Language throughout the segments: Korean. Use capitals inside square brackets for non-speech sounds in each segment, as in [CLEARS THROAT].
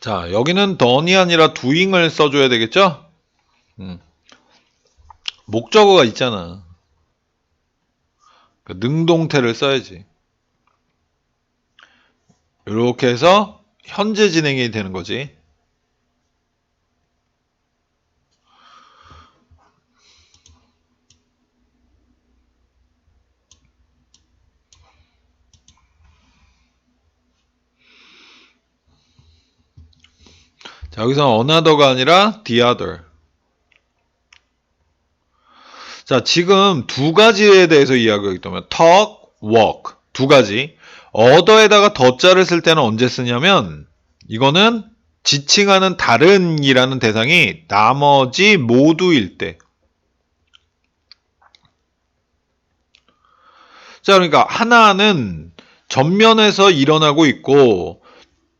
자, 여기는 done이 아니라 doing을 써줘야 되겠죠? 음. 목적어가 있잖아. 그 능동태를 써야지. 이렇게 해서 현재 진행이 되는 거지. 자, 여기서 another가 아니라 the other. 자, 지금 두 가지에 대해서 이야기하기 있다면 talk, walk 두 가지. other에다가 더자를 쓸 때는 언제 쓰냐면 이거는 지칭하는 다른이라는 대상이 나머지 모두일 때. 자, 그러니까 하나는 전면에서 일어나고 있고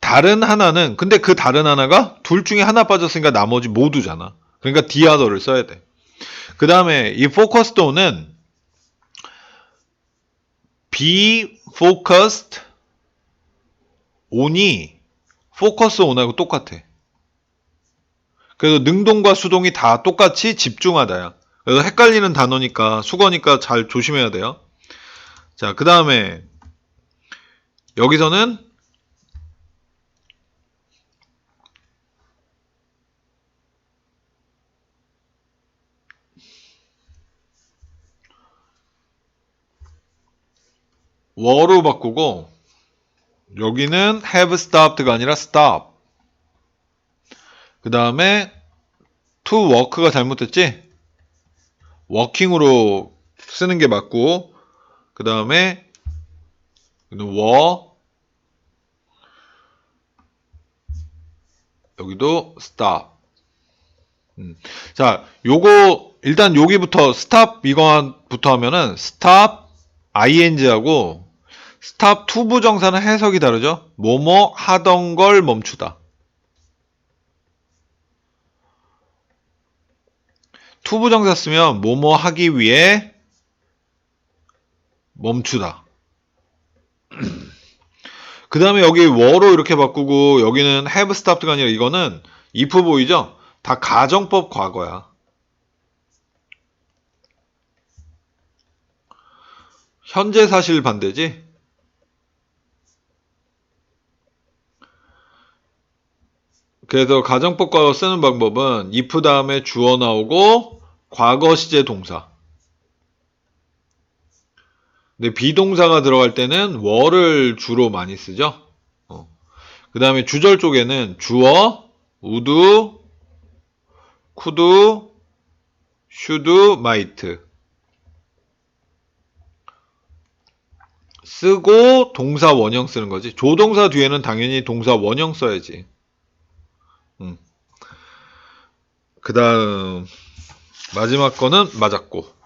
다른 하나는 근데 그 다른 하나가 둘 중에 하나 빠졌으니까 나머지 모두잖아. 그러니까 other를 써야 돼. 그 다음에 이 on은 be focused on이 focus on하고 똑같아. 그래서 능동과 수동이 다 똑같이 집중하다야. 그래서 헷갈리는 단어니까 수거니까 잘 조심해야 돼요. 자, 그 다음에 여기서는 were 바꾸고 여기는 have stopped가 아니라 stop. 그 다음에 to work가 잘못됐지? working으로 쓰는 게 맞고 그 다음에 were 여기도 stop. 음. 자, 요거 일단 여기부터 stop 이거부터 하면은 stop ing하고 stop to 부정사는 해석이 다르죠. 뭐뭐 하던 걸 멈추다. to 부정사 쓰면 뭐뭐 하기 위해 멈추다. [CLEARS THROAT] 그 다음에 여기 were로 이렇게 바꾸고 여기는 have stopped가 아니라 이거는 if 보이죠? 다 가정법 과거야. 현재 사실 반대지? 그래서 가정법 과거 쓰는 방법은 if 다음에 주어 나오고 과거 시제 동사. 근데 비동사가 들어갈 때는 were를 주로 많이 쓰죠. 그 다음에 주절 쪽에는 주어, would, could, should, might 쓰고 동사 원형 쓰는 거지. 조동사 뒤에는 당연히 동사 원형 써야지. 음. 그 다음 마지막 거는 맞았고